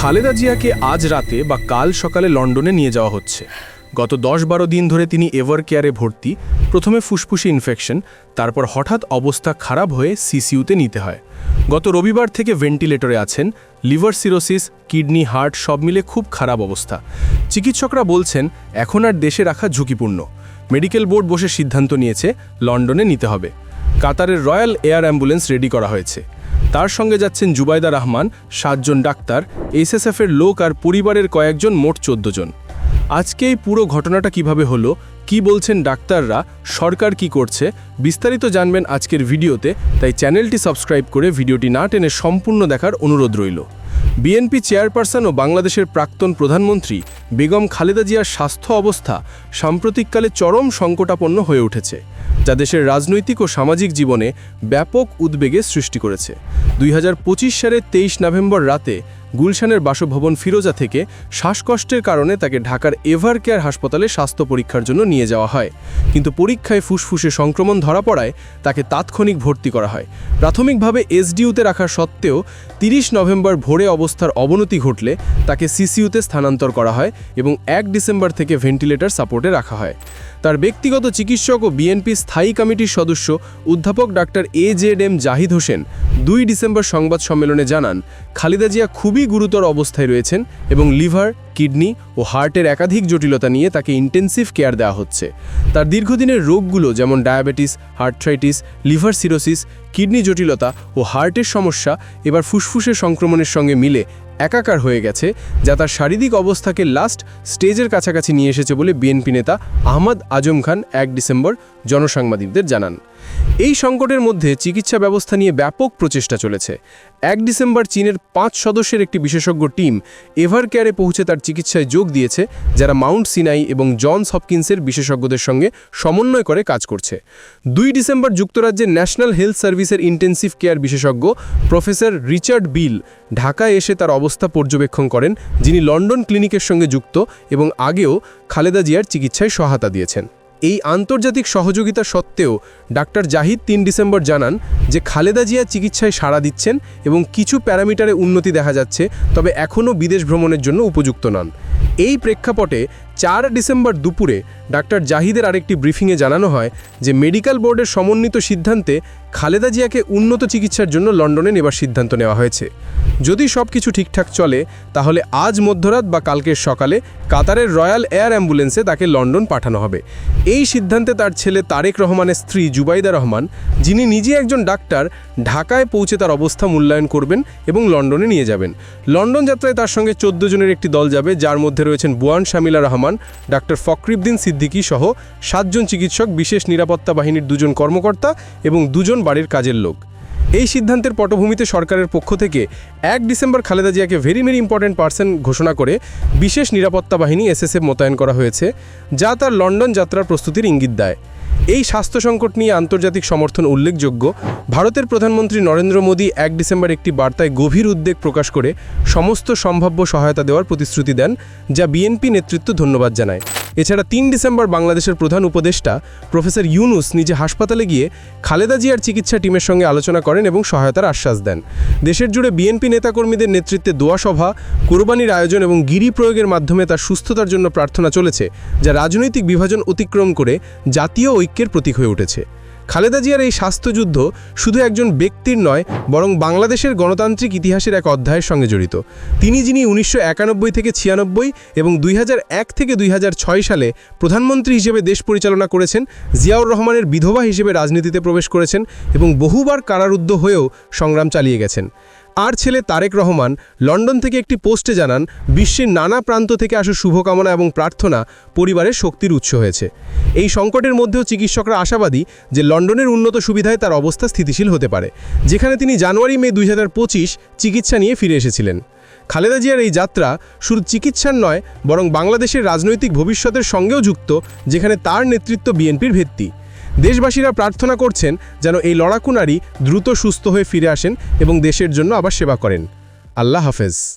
খালেদা জিয়াকে আজ রাতে বা কাল সকালে লন্ডনে নিয়ে যাওয়া হচ্ছে। গত দশ বারো দিন ধরে তিনি এভার কেয়ারে ভর্তি, প্রথমে ফুসফুসে ইনফেকশন, তারপর হঠাৎ অবস্থা খারাপ হয়ে সিসিইউতে নিতে হয়। গত রবিবার থেকে ভেন্টিলেটরে আছেন, লিভার সিরোসিস, কিডনি, হার্ট সব মিলে খুব খারাপ অবস্থা। চিকিৎসকরা বলছেন, এখন আর দেশে রাখা ঝুঁকিপূর্ণ। মেডিকেল বোর্ড বসে সিদ্ধান্ত নিয়েছে, লন্ডনে নিতে হবে। কাতারের রয়্যাল এয়ার অ্যাম্বুলেন্স রেডি করা হয়েছে। তার সঙ্গে যাচ্ছেন জুবাইদা রহমান, সাতজন ডাক্তার, এসএসএফের লোক আর পরিবারের কয়েকজন মোট চোদ্দ জন আজকে এই পুরো ঘটনাটা কীভাবে হলো, কি বলছেন ডাক্তাররা, সরকার কি করছে, বিস্তারিত জানবেন আজকের ভিডিওতে, তাই চ্যানেলটি সাবস্ক্রাইব করে ভিডিওটি না টেনে সম্পূর্ণ দেখার অনুরোধ রইল। বিএনপি চেয়ারপারসন ও বাংলাদেশের প্রাক্তন প্রধানমন্ত্রী বেগম খালেদা জিয়ার স্বাস্থ্য অবস্থা সাম্প্রতিককালে চরম সংকটাপন্ন হয়ে উঠেছে। যা দেশের রাজনৈতিক ও সামাজিক জীবনে ব্যাপক উদ্বেগের সৃষ্টি করেছে। দুই হাজার পঁচিশ সালের তেইশ নভেম্বর রাতে গুলশানের বাসভবন ফিরোজা থেকে শ্বাসকষ্টের কারণে তাকে ঢাকার এভার কেয়ার হাসপাতালে স্বাস্থ্য পরীক্ষার জন্য নিয়ে যাওয়া হয়। কিন্তু পরীক্ষায় ফুসফুসে সংক্রমণ ধরা পড়ায় তাকে তাৎক্ষণিক ভর্তি করা হয়। প্রাথমিকভাবে এসডিউতে রাখা সত্ত্বেও তিরিশ নভেম্বর ভোরে অবস্থার অবনতি ঘটলে তাকে সিসিইউতে স্থানান্তর করা হয় এবং এক ডিসেম্বর থেকে ভেন্টিলেটর সাপোর্টে রাখা হয়। তার ব্যক্তিগত চিকিৎসক ও বিএনপি স্থায়ী কমিটির সদস্য অধ্যাপক doctor A Z M Zahid Hossain দুই ডিসেম্বর সংবাদ সম্মেলনে জানান, খালেদা জিয়া খুবই গুরুতর অবস্থায় রয়েছেন এবং লিভার, কিডনি ও হার্টের একাধিক জটিলতা নিয়ে তাকে ইন্টেন্সিভ কেয়ার দেওয়া হচ্ছে। তার দীর্ঘদিনের রোগগুলো যেমন ডায়াবেটিস, হার্ট্রাইটিস, লিভার সিরোসিস, কিডনি জটিলতা ও হার্টের সমস্যা এবার ফুসফুসের সংক্রমণের সঙ্গে মিলে একাকার হয়ে গেছে, যা তার শারীরিক অবস্থাকে লাস্ট স্টেজের কাছাকাছি নিয়ে এসেছে বলে বিএনপি নেতা আহমদ আজম খান এক ডিসেম্বর জনসাংবাদিকদের জানান। এই সংকটের মধ্যে চিকিৎসা ব্যবস্থা নিয়ে ব্যাপক প্রচেষ্টা চলেছে। এক ডিসেম্বর চীনের পাঁচ সদস্যের একটি বিশেষজ্ঞ টিম এভার কেয়ারে পৌঁছে তার চিকিৎসায় যোগ দিয়েছে, যারা মাউন্ট সিনাই এবং জনস হপকিন্সের বিশেষজ্ঞদের সঙ্গে সমন্বয় করে কাজ করছে। দুই ডিসেম্বর যুক্তরাজ্যের ন্যাশনাল হেলথ সার্ভিসের ইন্টেন্সিভ কেয়ার বিশেষজ্ঞ প্রফেসর রিচার্ড বিল ঢাকায় এসে তার অবস্থা পর্যবেক্ষণ করেন, যিনি লন্ডন ক্লিনিকের সঙ্গে যুক্ত এবং আগেও খালেদা জিয়ার চিকিৎসায় সহায়তা দিয়েছেন। এই আন্তর্জাতিক সহযোগিতা সত্ত্বেও ডাক্তার জাহিদ তিন ডিসেম্বর জানান যে খালেদা জিয়া চিকিৎসায় সাড়া দিচ্ছেন এবং কিছু প্যারামিটারে উন্নতি দেখা যাচ্ছে, তবে এখনও বিদেশ ভ্রমণের জন্য উপযুক্ত নন। এই প্রেক্ষাপটে চার ডিসেম্বর দুপুরে ডাক্তার জাহিদের আরেকটি ব্রিফিংয়ে জানানো হয় যে মেডিকেল বোর্ডের সমন্বিত সিদ্ধান্তে খালেদা জিয়াকে উন্নত চিকিৎসার জন্য লন্ডনে নেবার সিদ্ধান্ত নেওয়া হয়েছে। যদি সব কিছু ঠিকঠাক চলে, তাহলে আজ মধ্যরাত বা কালকের সকালে কাতারের রয়্যাল এয়ার অ্যাম্বুলেন্সে তাকে লন্ডন পাঠানো হবে। এই সিদ্ধান্তে তার ছেলে তারেক রহমানের স্ত্রী জুবাইদা রহমান, যিনি নিজে একজন ডাক্তার, ঢাকায় পৌঁছে তার অবস্থা মূল্যায়ন করবেন এবং লন্ডনে নিয়ে যাবেন। লন্ডন যাত্রায় তার সঙ্গে চোদ্দ জনের একটি দল যাবে, যার মধ্যে রয়েছেন বুয়ান শামিলা রহমান, ডাক্তার ফকরিবদিন সিদ্দিকী সহ সাতজন চিকিৎসক, বিশেষ নিরাপত্তা বাহিনীর দুজন কর্মকর্তা এবং দুজন বাড়ির কাজের লোক। এই সিদ্ধান্তের পটভূমিতে সরকারের পক্ষ থেকে এক ডিসেম্বর খালেদা জিয়াকে ভেরি ভেরি ইম্পর্ট্যান্ট পার্সন ঘোষণা করে বিশেষ নিরাপত্তা বাহিনী এসএসএফ মোতায়েন করা হয়েছে, যা তার লন্ডন যাত্রার প্রস্তুতির ইঙ্গিত দেয়। এই স্বাস্থ্য সংকট নিয়ে আন্তর্জাতিক সমর্থন উল্লেখযোগ্য। ভারতের প্রধানমন্ত্রী নরেন্দ্র মোদী এক ডিসেম্বর একটি বার্তায় গভীর উদ্বেগ প্রকাশ করে সমস্ত সম্ভাব্য সহায়তা দেওয়ার প্রতিশ্রুতি দেন, যা বিএনপি নেতৃত্ব ধন্যবাদ জানায়। এছাড়া তিন ডিসেম্বর বাংলাদেশের প্রধান উপদেষ্টা প্রফেসর ইউনুস নিজে হাসপাতালে গিয়ে খালেদা জিয়ার চিকিৎসা টিমের সঙ্গে আলোচনা করেন এবং সহায়তার আশ্বাস দেন। দেশের জুড়ে বিএনপি নেতাকর্মীদের নেতৃত্বে দোয়া সভা, কোরবানির আয়োজন এবং গিরি প্রয়োগের মাধ্যমে তার সুস্থতার জন্য প্রার্থনা চলেছে, যা রাজনৈতিক বিভাজন অতিক্রম করে জাতীয় ঐক্যের প্রতীক হয়ে উঠেছে। খালেদা জিয়ার এই স্বাস্থ্যযুদ্ধ শুধু একজন ব্যক্তির নয়, বরং বাংলাদেশের গণতান্ত্রিক ইতিহাসের এক অধ্যায়ের সঙ্গে জড়িত। তিনি যিনি উনিশশো একানব্বই থেকে ছিয়ানব্বই এবং দুই হাজার এক থেকে দুই হাজার ছয় সালে প্রধানমন্ত্রী হিসেবে দেশ পরিচালনা করেছেন, জিয়াউর রহমানের বিধবা হিসেবে রাজনীতিতে প্রবেশ করেছেন এবং বহুবার কারারুদ্ধ হয়েও সংগ্রাম চালিয়ে গেছেন। আর ছেলে তারেক রহমান লন্ডন থেকে একটি পোস্টে জানান, বিশ্বের নানা প্রান্ত থেকে আসা শুভকামনা এবং প্রার্থনা পরিবারের শক্তির উৎস হয়েছে। এই সংকটের মধ্যেও চিকিৎসকরা আশাবাদী যে লন্ডনের উন্নত সুবিধায় তার অবস্থা স্থিতিশীল হতে পারে। যেখানে তিনি জানুয়ারি, মে দুই হাজার পঁচিশ চিকিৎসা নিয়ে ফিরে এসেছিলেন। খালেদা জিয়ার এই যাত্রা শুধু চিকিৎসার নয়, বরং বাংলাদেশের রাজনৈতিক ভবিষ্যতের সঙ্গেও যুক্ত, যেখানে তার নেতৃত্ব বিএনপির ভিত্তি। দেশবাসীরা প্রার্থনা করছেন যেন এই লড়াকু নারী দ্রুত সুস্থ হয়ে ফিরে আসেন এবং দেশের জন্য আবার সেবা করেন। আল্লাহ হাফেজ।